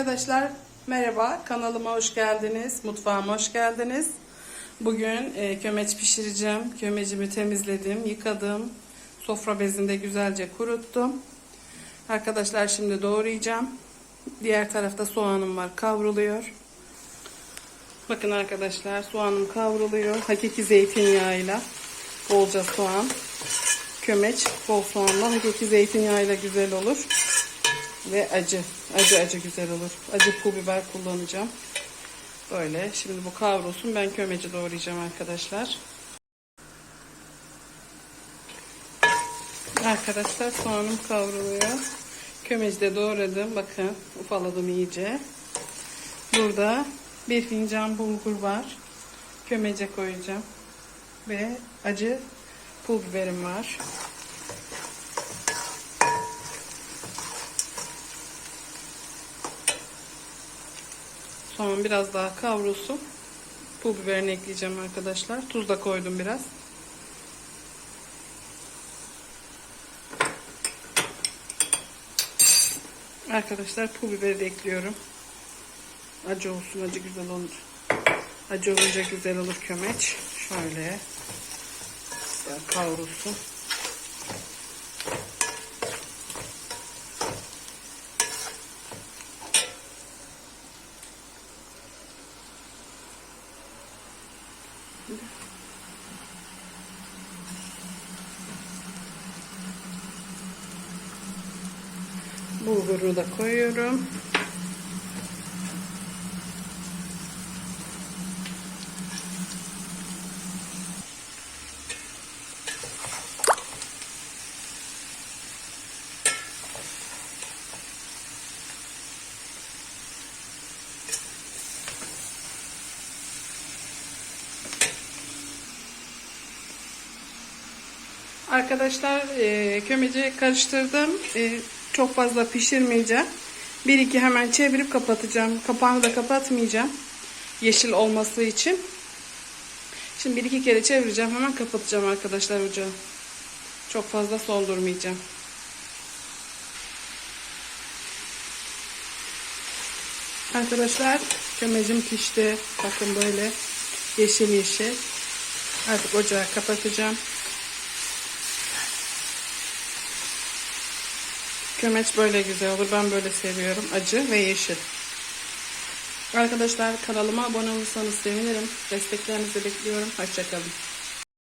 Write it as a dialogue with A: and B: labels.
A: Arkadaşlar merhaba. Kanalıma hoş geldiniz mutfağıma hoş geldiniz. Bugün e, kömeç pişireceğim. Kömecimi temizledim yıkadım. Sofra bezinde güzelce kuruttum. Arkadaşlar şimdi doğrayacağım. Diğer tarafta soğanım var kavruluyor. Bakın arkadaşlar soğanım kavruluyor. Hakiki zeytinyağıyla bolca soğan. Kömeç bol soğanla hakiki zeytinyağıyla güzel olur ve acı. Acı acı güzel olur. Acı pul biber kullanacağım. Böyle. Şimdi bu kavrulsun. Ben kömeci doğrayacağım arkadaşlar. Arkadaşlar soğanım kavruluyor. Kömeci de doğradım. Bakın ufaladım iyice. Burada bir fincan bulgur var. Kömece koyacağım. Ve acı pul biberim var. Soğan biraz daha kavrulsun. Pul biberini ekleyeceğim arkadaşlar. Tuz da koydum biraz. Arkadaşlar pul biberi de ekliyorum. Acı olsun, acı güzel olur. Acı olunca güzel olur kömeç. Şöyle. Güzel kavrulsun. Bulguru da koyuyorum. Arkadaşlar e, kömeci karıştırdım. E, çok fazla pişirmeyeceğim. Bir iki hemen çevirip kapatacağım. Kapağını da kapatmayacağım. Yeşil olması için. Şimdi bir iki kere çevireceğim. Hemen kapatacağım arkadaşlar ocağı. Çok fazla soldurmayacağım. Arkadaşlar kömecim pişti. Bakın böyle yeşil yeşil. Artık ocağı kapatacağım. Kömeç böyle güzel olur. Ben böyle seviyorum. Acı ve yeşil. Arkadaşlar kanalıma abone olursanız sevinirim. Desteklerinizi bekliyorum. Hoşçakalın.